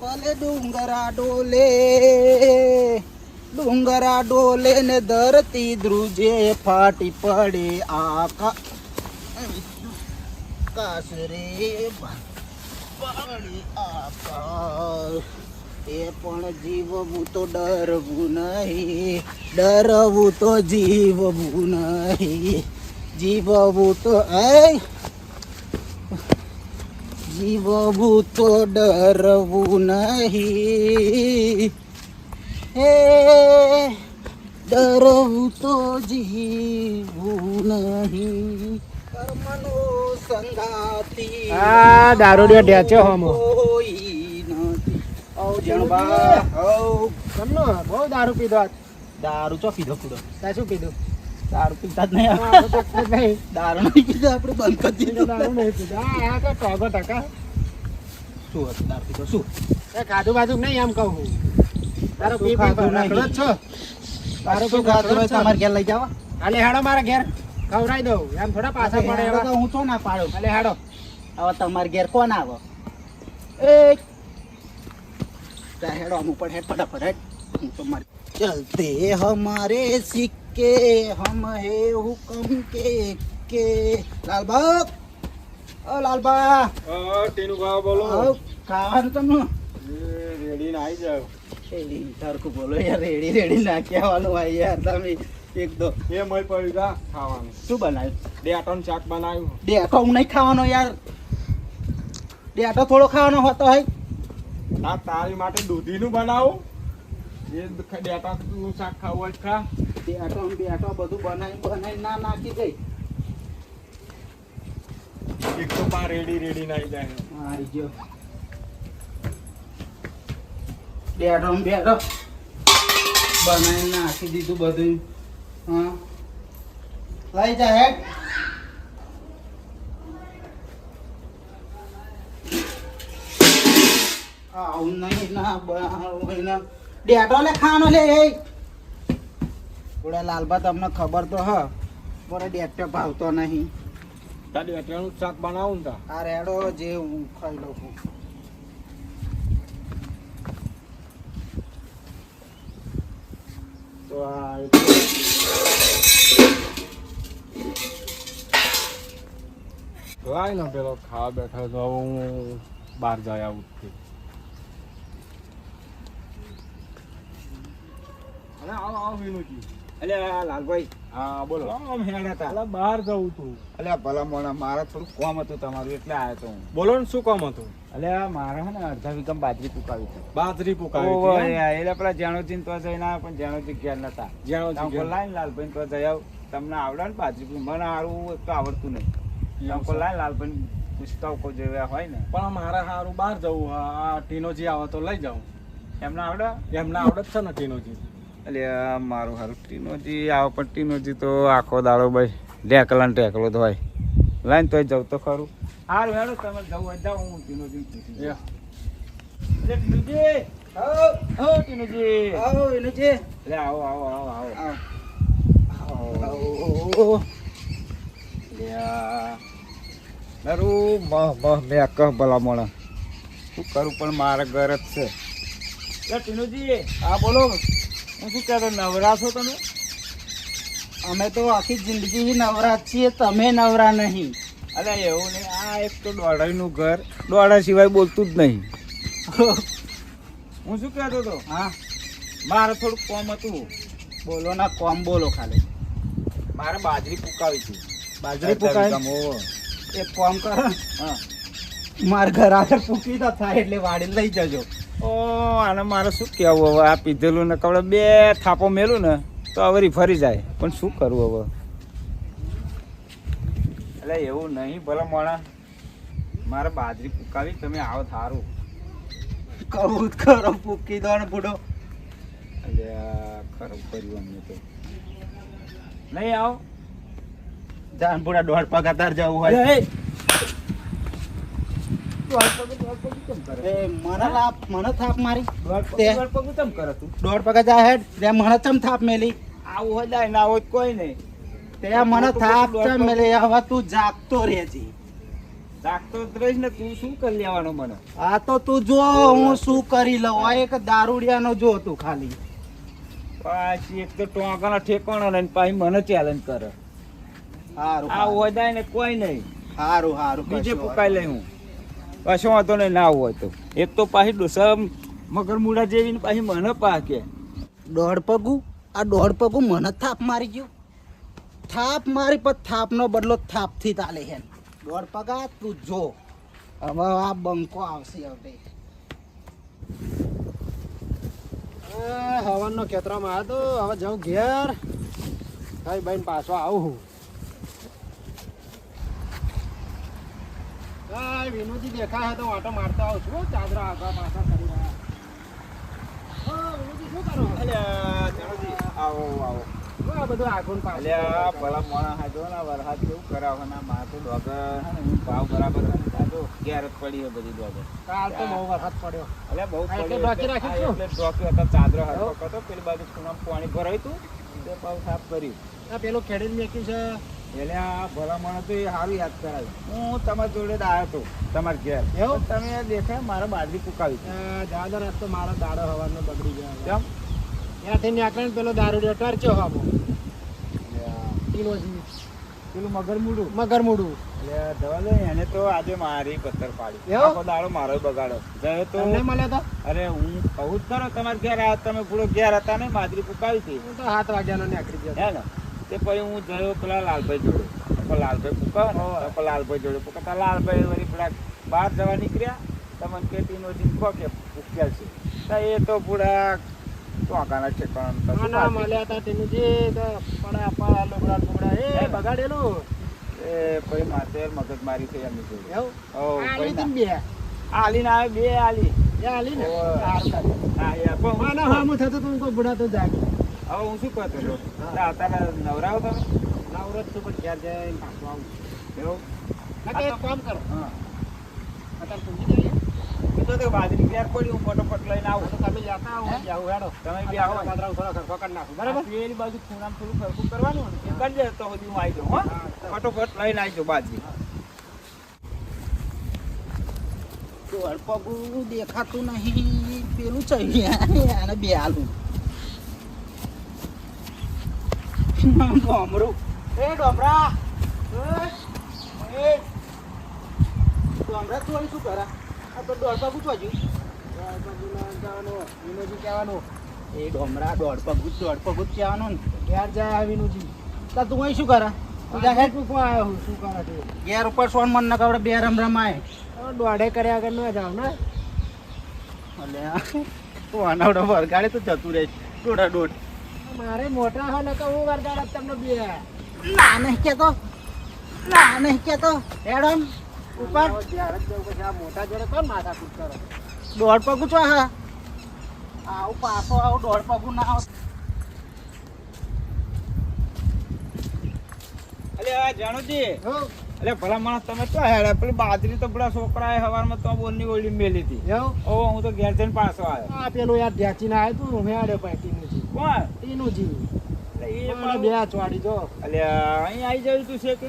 ભલે ડુંગરા ડોલે ડુંગરા ડોલે ને ધરતી ધ્રુજે ફાટી પડે આકા. કાશ રે પાડી આકાશ એ પણ જીવવું તો ડરવું નહીં, ડરવું તો જીવવું નહીં. જીવવું તો એ જીવવું તો ડરવું નહીં. હે ડરવું તો જીવવું નહીં. કર્મનો સંગાતી આ દારૂડિયો ઢેચો હમો. જણબા ઓ કેમનો? બહુ દારૂ પીધો આજ. દારૂ ચો પીધો તે શું પીધું? દારૂ પીતા જ નહીં. તો નહીં. દારૂ નહીં પીતા આપણે બંધ કરી દીધું. દારૂ નહીં પીતા. આ તો ટોગો ટકા. શું હતું દારૂ પીતો શું? એ ખાધું બાધું નહીં એમ કહું. દારૂ પી પી ખાધું નહીં. છો. દારૂ પી ખાધું હોય તમારે ઘેર લઈ જાવ અલે હેડો મારા ઘેર. ખવડાવી દઉં. એમ થોડા પાછા પડે તો એવા. હું છો ના પાડું. અલે હેડો હવે તમારે ઘેર કોણ આવો? એ. હેડો અમુક હેડ ફટાફટ હેડ. હું તો મારી ચલતે હમારે સિક્કે હમ હે હુકમ કે કે લાલબા. ઓ લાલબા આવ, ખાવાનું તમે? રેડી ને આવી જાવ રેડી. સરખું બોલો યાર રેડી રેડી નાખ્યા વાળું ભાઈ યાર તમે. એક દો એ મય પડી ગા ખાવાનું. શું બનાવ્યું? ડેટોન શાક બનાવ્યું. ડેટો હું નહીં ખાવાનો યાર. ડેટો થોડો ખાવાનો હોતો હે આ તારી માટે દૂધીનું બનાવું. એ ડેટા નું શાક ખાવું હોય ખા. બેટો ને બેટો બધું બનાવી બનાવી ના નાખી દઈ એક તો પા રેડી રેડી ને આવી જાય. આવી ગયો. બેટો ને બેટો બનાવી નાખી દીધું બધું. હા. લઈ જા હેડ. આવું નહીં ના ના. ડેટો લે ખાનો લે એ. ઓલા લાલબા તમને ખબર તો હ બોલે ડેટો ભાવતો નહીં. તા ડેટાનું શાક બનાવું તા. આ રેડો જે હું ખાઈ લઉં છું. તો આ ભાઈ ને પેલો ખાવા બેઠો તો હું બહાર જાય આવું છું. અને આવો આવો વિનુજી અલ્યા લાલભાઈ હા બોલો. આમ હેડે હતા. બહાર જવું તું અલ્યા ભલા મોણા મારે થોડું કોમ હતું તમારું એટલે આવ્યો તો હું. બોલો ને શું કોમ હતું? અલ્યા મારે હે ને અડધા બાજરી પુકાવી હતી. બાજરી પુકાવી એટલે પેલા જાણોજી તો જઈને આવ્યા પણ જાણોજી ઘેર નતા. જ્યાં લાઈન લાલભાઈ તો જઈ આવ. તમને આવડે ને બાજરી મને આવું એક તો આવડતું નહીં. લાઈન લાલભાઈ પુસ્તકો જેવા હોય ને. પણ મારે હારું બહાર જવું આ ટીનોજી આવે તો લઈ જાઉં. એમને આવડે? એમને આવડે જ છે ને ટીનોજી. એટલે મારું હારું ટીનોજી આવો પણ ટીનોજી તો આખો દાડો ભાઈ ઢેકલા ને ઢેકલો તો હોય. લાઈન તોય જવું તો ખરું. હારું હેડો તમે જવું હોય જાઓ હું ટીનોજી શું કરું પણ મારા ઘર જ છે. ટીનુજી હા બોલો. શું કહેતો નવરા છો તમે? અમે તો આખી જિંદગી નવરા છીએ તમે નવરા નહીં. અરે એવું નહીં આ એક તો દોડાઈનું ઘર. દોડા સિવાય બોલતું જ નહીં. હું શું કહેતો હતો? હા. મારે થોડું કોમ હતું. બોલો ના કોમ બોલો ખાલી. મારે બાજરી પુકાવી હતી. બાજરી પુકાવી? એક કોમ કરો. હા. મારા ઘર આગળ પૂકી તો થાય એટલે વાડી લઈ જજો. ઓ આને મારે શું કહેવું હવે? આ પીધેલું ને કવડે બે થાપો મેલું ને તો હવે ફરી જાય. પણ શું કરવું હવે? એટલે એવું નહીં ભલે મોણા. મારે બાજરી પુકાવી તમે આવો થારું. કહું ખરો પૂકી દો ને બુડો એટલે ખરું કર્યું અમને તો. નહીં આવો. જાન બુડા દોઢ પગ જવું હોય. મને થાપ તે- દોઢ પગ જા હેડ. તે મને ચમ થાપ મેલી? આવું હોય જાય ના હોય કોઈ નહીં. તે મને થાપ મેલી. હવે તું જાગતો રહેજી. રાખતો જ રહીશ ને તું શું કરી લેવાનો મને? આ તો તું જો હું શું કરી લઉં? આ એક દારૂડિયાનો જો તું ખાલી. પાછી એક તો ટોંકાનો ઠેકાણો લઈને પાછી મને ચેલેન્જ કરે. હારું આ ઓદાય ને કોઈ નહીં. હારું હારું બીજે પુકાઈ લઈ હું. કશો વાંધો નહીં, ના હોય તો. એક તો પાછી ડોસા મગરમુડા જેવી ને પાછી મને પાકે. દોઢ પગું? આ દોઢ પગું મને થાપ મારી ગયું. થાપ મારી પણ થાપનો બદલો થાપથી તાલે હે. દોઢ પગા તું જો. હવે આ બંકો આવશે હવે. હવનનો ખેતરામાં આવ્યો તો હવે જાઉં ઘેર. ભાઈ ભાઈ પાછો આવું હું. ભાઈ વિનોદજી દેખાય તો આટો મારતો આવું છું ચાદરા આગા પાછા કરી રહ્યા. હા, વિનોદજી શું કરો? આવો આવો. આ બધું આગળ પાછળ અલ્યા ભલા મોણા હાજો ને વરસાદ કેવું કરાવો ના તો ડોગર હે ને હું ભાવ બરાબર થતો. પડી છે બધી ડોગર. કાલ તો બહુ વરસાદ પડ્યો. અલ્યા બહુ પડ્યો ડોકી રાખી છું? એટલે ડોકી હતા ચાદરો હરકો કરતો પેલી બાજુ પાણી ભરાયું તું તે પાછું સાફ કર્યું. આ પેલું ખેડીને મેક્યું છે. એટલે આ ભલા મોણા તો એ સારું યાદ કરાવ્યું. હું તમારી જોડે જ આવ્યો હતો તમારે ઘેર. એવું? તમે દેખાય મારે બાજરી કુકાવી દાદા રસ્તો મારો દાડો હવાનો બગડી ગયો કેમ? ત્યાંથી નીકળે પેલો દારૂ ટર્ચ્યો હવો પેલું મગર મૂડું? મગર મૂડું. એટલે દવા દે એને તો આજે મારી પથ્થર પાડી? આખો દાડો મારો બગાડો. ગયો તો તમને મળ્યો તો? અરે હું કહું જ ખરો તમારે ઘેર આવ્યા તમે પૂરો ઘેર હતા ને બાજરી પુકાવી હતી. હું તો સાત વાગ્યાનો નીકળી ગયો હે ને? તે પછી હું ગયો પેલા લાલભાઈ જોડે. તો લાલભાઈ પૂકા તો લાલભાઈ જોડે પુકાતા લાલભાઈ વળી પેલા બહાર જવા નીકળ્યા. તમને કે તીનો દિન કહો કે પૂક્યા છે. તો એ તો પૂરા ટોકાના ઠેકાણા ના મળ્યા હતા તેનું જે પડા પડા લોકડા લોકડા એ બગાડેલું. એ પછી માથે મગજ મારી થઈ એમની જોડે. એવું? કોઈ બે? આલી ના આવે બે આલી. એ આલી ને. હા એ પણ ના હા હું થતો તું કોઈ બુઢા તો જાગી. હવે હું શું કરતો હતો. અત્યારે નવરાવો તમે. નવરત છું પણ ઘેર જાય પાછું આવું. એવું? એક કામ કરો. હા. અત્યારે પૂછી જઈએ તો તે બાજરી ઘેર પડી હું ફટોફટ લઈને આવું. તો તમે જતા આવો જાઉં હેડો. તમે બી આવો. ને. થોડા ખર્ચો કરી નાખો. બરાબર? પેલી બાજુ ખૂણામાં થોડું ખરખું કરવાનું ને કરી દે તો સુધી હું આવી જાઉં હો. ફટોફટ લઈને આવી જાઉં બાજરી. પગું દેખાતું નહીં પેલું છે આને બે આલું ડોમરું એ ડોમરા એ ડોમરા તું શું કરા આ તો દોઢ પગું ચોજ્યું વિનોજી કહેવાનું એ ડોમરા દોઢ પગું દોઢ પગ જ કહેવાનું ને ઘેર જાય વિનોજી તા તું અહીં શું કરા જા મૂકવા આવ્યો હું શું કરા તું ઘેર ઉપર સોન મન ના કવડે બે રમ રમાય. દોઢે કર્યા આગળ ન જાવ ને. અલ્યા તું આનાવડો વરગાડે તો જતું રહે. દોઢા દોઢ. મારે મોટા હોય કે હું વરદાર તમને બે. ના નહીં કેતો ના નહીં કેતો હેડમ ઉપર. મોટા જોડે કોણ માથા કૂટ કરો દોઢ પગું છો હા. આવું પાછો આવું દોઢ પગું ના આવ. અલે જાણુજી. અલે ભલા માણસ તમે તો હેડે. પેલી બાજરી તો પેલા છોકરાએ હવારમાં તો બોલની ઓલી મેલી હતી. ઓ હું તો ઘેર જઈને પાછો આવ્યો. આ પેલું યાર ધ્યાચી ના આવ્યું તું મેળે ભાઈ ટીનું કોણ? એનું જી એટલે એ મને બે ચોડી જો. અલે અહીં આવી જયું તું છે કે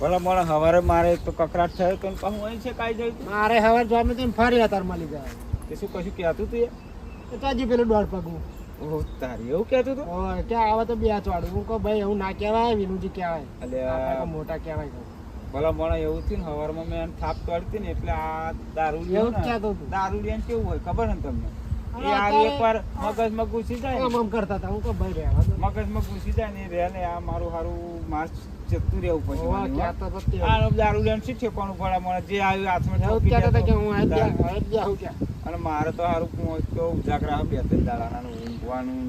ભલે માણસ હવારે મારે તો કકરાટ થયો તો ને અહીં છે કાઈ જાય તું? મારે હવે જોમે તેમ ફરી હતા મળી જાય. કે શું કશું કહેતું તું એ? તો તાજી પેલું દોઢ પગું ઓહ તારી એવું કહેતું તું? ક્યાં આવે તો બે ચોડું હું કહું ભાઈ એવું ના કહેવાય વિનુજી કહેવાય. તો મોટા કહેવાય કહું. ભલા માણસ એવું થયું ને હવારમાં મેં થાપ તોડતી ને એટલે આ દારૂ હતું. દારૂ કેવું હોય ખબર ને તમને? એ હા, એકવાર મગજમાં ઘૂસી જાય આમ કરતા હતા હું કહું ભાઈ રહેવા મગજમાં ઘૂસી જાય ને રહે ને આ મારું માસ જતું રહેવું પછી તે. આ દારૂ ઠેકાણું જે આવ્યું હાથમાં કે હું આજ દારૂ. બે-. અને મારે તો ઉજાગરા ત્રણ દાડાના ઊંઘવાનું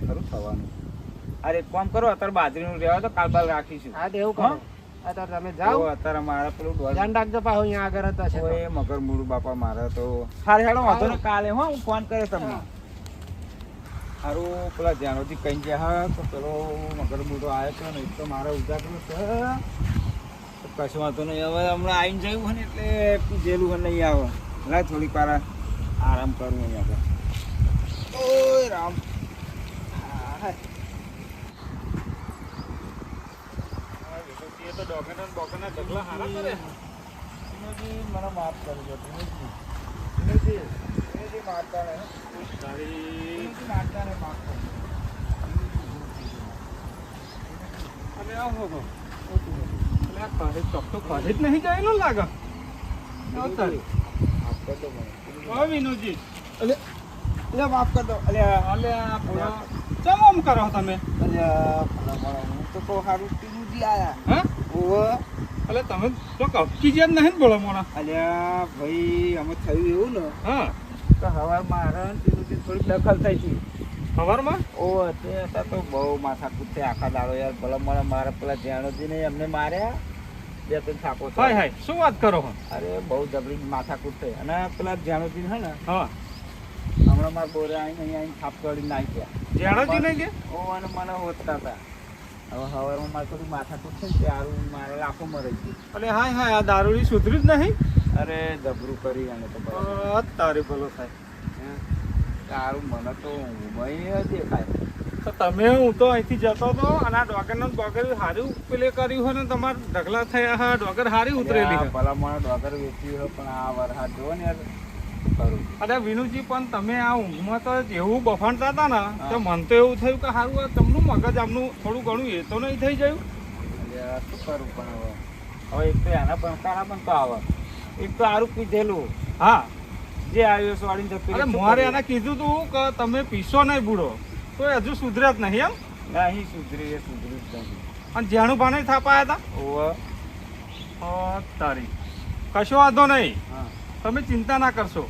ખરું થવાનું અરે એક કામ કરો અત્યારે બાજરીનું રહેવા તો કાલ બાલ રાખીશું હા એવું કરો? અત્યારે તમે જાઓ. અત્યારે મારે પેલું ધ્યાન રાખજો પાછું અહીંયા આગળ જ હશે તો. ઓય મગર મૂળ બાપા મારે તો. હારે હેડો વાંધો ને કાલે હો હું ફોન કરે તમને. હારું પેલા જાનોથી કહી ગયા હા તો પેલો મગર મૂળો આવ્યો છે ને તો મારે ઉજાગરો છે. કશું વાંધો નહીં હવે હમણાં આવીને જયું હોય ને એટલે જેલું હોય નહીં આવે. લા થોડીક વાર આરામ કરું અહીંયા આગળ. ઓય રામ. હા, તો ડોગરના બોગરના ઢગલા હારા કરે એનાથી મને માફ કરજો એનાથી એનાથી મારતા રહે તારી મારતા રહે માફ કરજો અને આ હોગો એટલે આ કોલેજ ચોખ્ખો કોલેજ નહીં ગયેલો લાગે તારી આપતો તો મને વિનોજી એટલે એટલે માફ કર દો એટલે અલ્યા ચમ કરો તમે અલ્યા તો કહો હારું ટીમ આયા હા ઓવે. એટલે તમે તો કપકી જેમ નહીં ને ભોળા મોણા. અલ્યા, ભાઈ, આમાં થયું એવું ને હા. કે હવાર મારે થોડીક દખલ થઈ છે સવારમાં ઓ તે હતા તો બહુ માથા કૂદતે આખા દાડો યાર ભલે મારા મારા પેલા જાણોજી ને એમને માર્યા. બે ત્રણ થાકો. હાય હાય શું વાત કરો હો અરે બહુ જબરી માથા કૂદતે અને પેલા જાણોજી હે ને હા. હમણાં મારા બોરે આવીને અહીંયા થાપ કરી નાખ્યા નહીં કે ઓ અને મને હોતતા હતા. હવે હવારમાં મારે થોડું માથા કૂદશે ને મારે લાખો મરાઈ ગયું અલે હા હા આ દારૂડી સુધર્યું જ નહીં? અરે જબરું કરી અને તો તારી ભલો થાય? તારું મને તો ઊંઘમાંય દેખાય. તો તમે હું તો અહીંથી જતો હતો અને આ ડોગરનો ડોગર હારી પેલે કર્યું હોય ને તમારે ઢગલા થયા હા ડોગર હારી ઉતરેલી છે ભલા મને ડોગર વેચ્યું પણ આ વરસાદ જોવો ને યાર. અરે વિનુજી પણ તમે આ ઊંઘમાં તો એવું બફાણતા હતા ને તો મને તો એવું થયું કે સારું આ તમનું મગજ આમનું થોડું ઘણું એ તો નહીં થઈ ગયું. શું કરું પણ હવે? હવે એક તો એના પણ તારા પણ તો આવે. એક તો આરું પીધેલું હા. જે આવ્યો છે વાળીને જતું અરે મારે એને કીધું તું કે તમે પીશો નહીં બુડો. તો હજુ સુધર્યા જ નહીં એમ. નહીં સુધરી એ સુધરી જ નહીં. અને જેણું ભાને થાપાયા હતા? ઓહ ઓ તારી. કશો વાંધો નહીં. હા. તમે ચિંતા ના કરશો.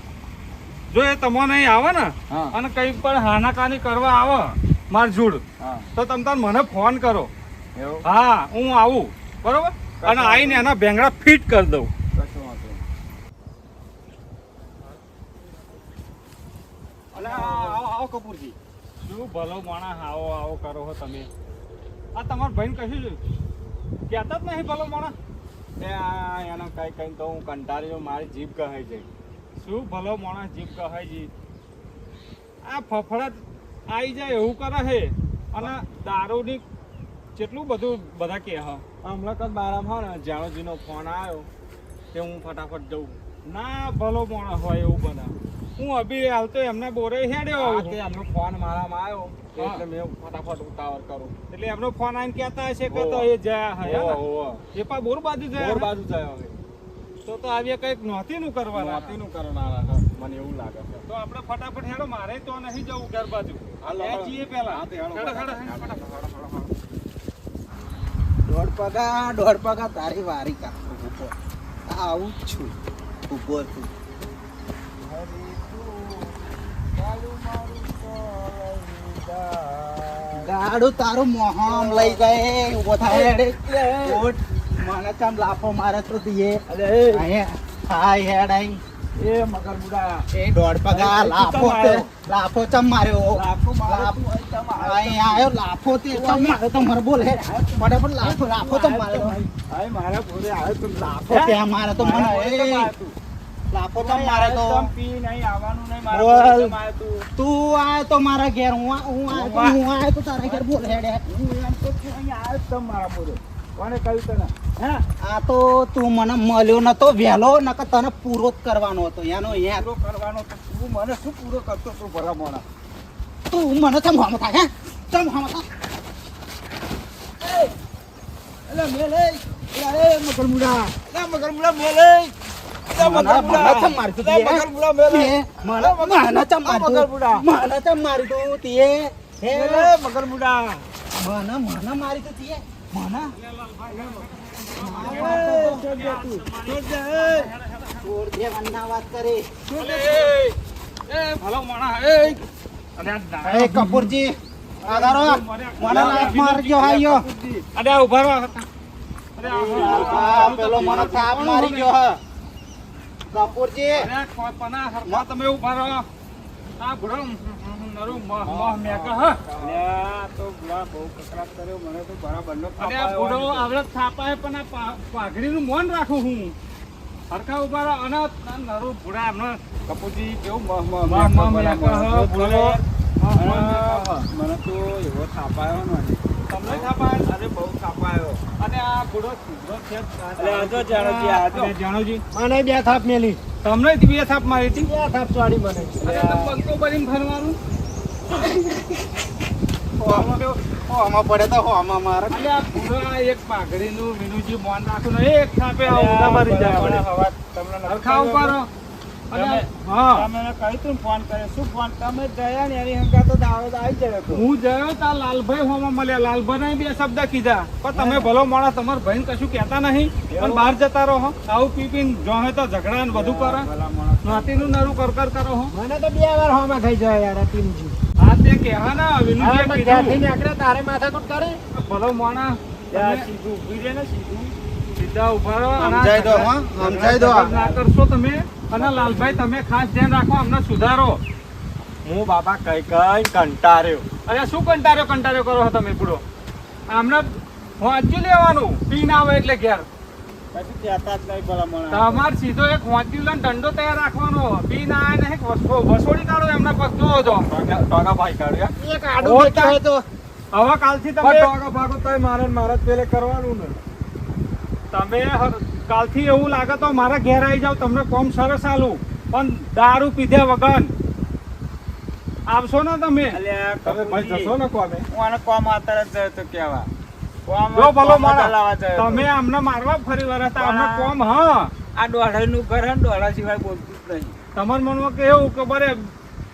જો એ તમને અહીં આવે ને અને કઈ પણ હાનાકાની કરવા આવે માર જોડ તો તમે તાર મને ફોન કરો. એવું? હા હું આવું. બરોબર? અને આવીને એના ભેંગડા ફિટ કરી દઉં. આવો કપૂરજી. શું ભલો માણસ આવો આવો કરો છો તમે. આ તમારા ભાઈને કશું કહેતા જ નહીં ભલો માણસ. એ આ એનો કઈ કઈ તો હું કંટાળ્યો મારી જીભ કહે છે શું ભલો માણસ જીભ કહે છે આ ફફડત આવી જાય એવું કરે છે અને દારૂની કેટલું બધું બધા કહે હ. હમણાં કદ બારામાં ને જાણોજીનો ફોન આવ્યો તે હું ફટાફટ જઉં. ના ભલો માણસ હોય એવું બધા. હું અભી હાલ તો એમને બોરે હેડ્યો એમનો ફોન મારામાં આવ્યો. એટલે મેં ફટાફટ ઉતાવળ કરું. એટલે એમનો ફોન આવીને કહેતા હશે કે તો એ જયા હે એ પા બોર બાજુ જાય બોર બાજુ જયા હવે. તો તો આવી કંઈક નહોતી નું કરવાના. નહોતી નું કરવાના મને એવું લાગે છે. તો આપણે ફટાફટ હેડો મારે તો નહીં જવું ઘર બાજુ. આ જઈએ પહેલા. હેડો હેડો દોઢ પગા દોઢ પગા તારી વારી કા આવું છું ઊભો છું. ગાડું તારું મોહમ લઈ ગયે ઊભો થાય હેડે. કોટ મને ચમ લાફો મારે તો દીએ. અરે. હાય હેડ આઈ. એ મગર મુડા. એ દોઢ પગા લાફો તે લાફો ચમ માર્યો? લાફો લાફો. ચમ આયો લાફો તે ચમ મારે તો મારે બોલ. મને પણ લાફો લાફો ચમ માર્યો. હાય મારા બોલે આયો તો લાફો ત્યાં મારે તો મને એ લાફો મારે તો પી નહીં આવવાનું નહીં મારા બોલ. તું. તું આયો તો મારા ઘેર હું હું આયો હું આયો તો તારા ઘેર બોલ હેડ. હું એમ તો અહીં આવ્યો જ તમ મારા બોરે કોને કહ્યું તને? હે? આ તો તું મને મળ્યો નતો વહેલો નકર તને પૂરો જ કરવાનો હતો. એનો યાર. પૂરો કરવાનો તો તું મને શું પૂરો કરતો તું ભરા મોણા? તું મને ચમ હામો થાય હે? તમ હામો થાય. એટલે મેલે એટલે એ મગરમુડા. એટલે મગરમુડા મેલે કપૂરજી આધારો મને લાઈફ મારજો હાયો અરે આ ઊભા પેલો મને થાપ મારી ગયો હ. કપૂરજી. તમે ઊભા રહો. આ ભૂરો નરું મહ મેકા હ તો બુડા બહુ કકળાટ કર્યો મને તો બરાબરનો અરે આ ભૂરો આવડે થાપાય પણ આ પાઘડીનું મોન રાખું હું. સરખા ઊભા રહો અને નરું ભૂરા એમને કપૂરજી કેવું મહ મેકા બરાબર. હ. મને તો એવો થાપાયો ને તમને થાપાય અરે બહુ અને આ છે જાણોજી, જાણોજી મને બે થાપ મેલી. તમને બે થાપ મારી હતી? બે થાપ ચાડી મને. અરે તો ભરીને ફરવાનું હોમાં પડે તો હોમાં મારે. આ બુડો એક પાઘડીનું મીનુજી મોન રાખું એક થાપે આ ઊંધા મારી જાય હવા તમને હરખા ખબર. ઉપર અને તમે- હા. તમે એને કહ્યું તું ને ફોન કર્યો. શું ફોન? તમે ગયા ને એની હંગાત તો દાડો તો આવી જાય હતો. હું ગયો તા લાલભાઈ હોમાં મળ્યા. લાલભાઈ બે શબ્દ કીધા. પણ તમે ભલો માણસ તમારા ભાઈને કશું કહેતા નહીં. પણ બહાર જતા રહો આવું પી પીને જોહે તો ઝઘડા ને બધું કરે. નરું મને તો બે વાર હોમાં થઈ જાય યાર આ ટીમજી આ તે ના નીકળે તારે માથાકૂટ કરે. ભલો માણસ. સીધું ઊભી રહે ને સીધું. સીધા ઊભા રહો. સમજાઈ દો, સમજાઈ દો. ના કરશો તમે. અને લાલભાઈ તમે ખાસ ધ્યાન રાખો અમને સુધારો. હું બાબા કઈ કઈ કંટાર્યો. અરે શું કંટાર્યો? કંટાર્યો કરો છો તમે પૂરો. આમને વાંચ્યું લેવાનું. પીન આવે એટલે ઘેર. તમાર સીધો એક વાંચ્યું લઈને દંડો તૈયાર રાખવાનો. પીન આવે ને એક વસો- વસોડી કાઢો એમના પગ જોવો છો ટોગા ભાઈ કાઢ્યા. એક આડું તો. હવે કાલથી તમે ભાગો તો મારે ને મારે પેલે કરવાનું ને. તમે હર- કાલથી એવું લાગે તો મારા ઘેર આવી જાવ તમને કોમ સરસ આલું. પણ દારૂ પીધ્યા વગર આવશો ને તમે? તમે ભાઈ જશો ને કોમે. હું આને કોમ આતર જ તો કહેવા. જો ભલો. તમે અમને મારવા ફરી વરસતા અમને કોમ હા. આ દોઢાઈનું ઘર હે દોઢા સિવાય બોલતું જ નહીં. તમાર મનમાં કેવું કે બરે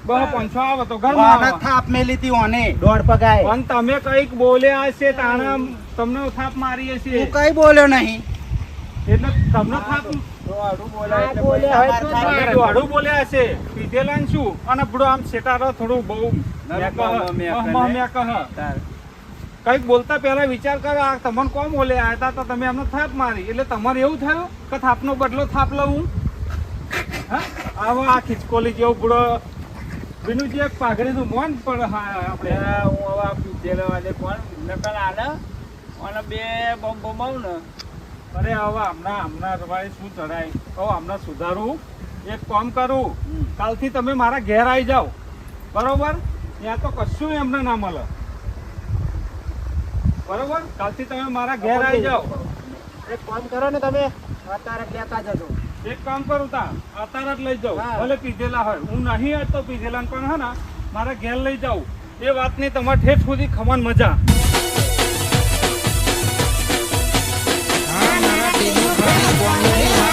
બહુ પંચો આવે તો મને થાપ મેલી તી ઓને દોઢ પગાય. પણ તમે કંઈક બોલ્યા હશે તાણે તમને થાપ મારી હશે કઈ બોલ્યો નહીં. એટલે તમને થાપ દોઢું બોલાય આ એટલે બોલ્યા પછી હોય તો તમારે તમે થાય. દોઢું બોલ્યા હશે. પીધેલા ને શું? અને બડો આમ શેટારો થોડું બહુ નરમ બહુ મેકહ મહ ને. મેકહ. તારે. કંઈક બોલતા પહેલા વિચાર કરો આ તમને કોમ બોલે આવ્યા તો તમે અમને થાપ મારી. એટલે તમારે એવું થયું કે થાપનો બદલો થાપ લઉં હા? આવો આ ખિચકોલી જેવો બુડો વિનુજી એક પાઘડીનું મોન પણ હા આપણે. હું હવે આ પીધેલો વાલે કોણ? નકલ આલે. અને બે બમ બમાવું ને. અરે હવે હમણાં હમણાં તમારે શું ચડાય? હવે હમણાં સુધારું. એક કામ કરું. કાલથી તમે મારા ઘેર આવી જાઓ. બરોબર? ત્યાં તો કશું એમને ના મળે. બરોબર? કાલથી તમે મારા ઘેર આવી જાઓ. એક કામ કરો ને તમે અત્યારે લેતા જજો. એક કામ કરું તા. અત્યારે જ લઈ જાઉં. ભલે પીધેલા હોય. હું નહીં હતો પીધેલા પણ હે ને મારા ઘેર લઈ જાઉં. એ વાતની તમારે ઠેઠ સુધી ખમણ મજા. Yeah.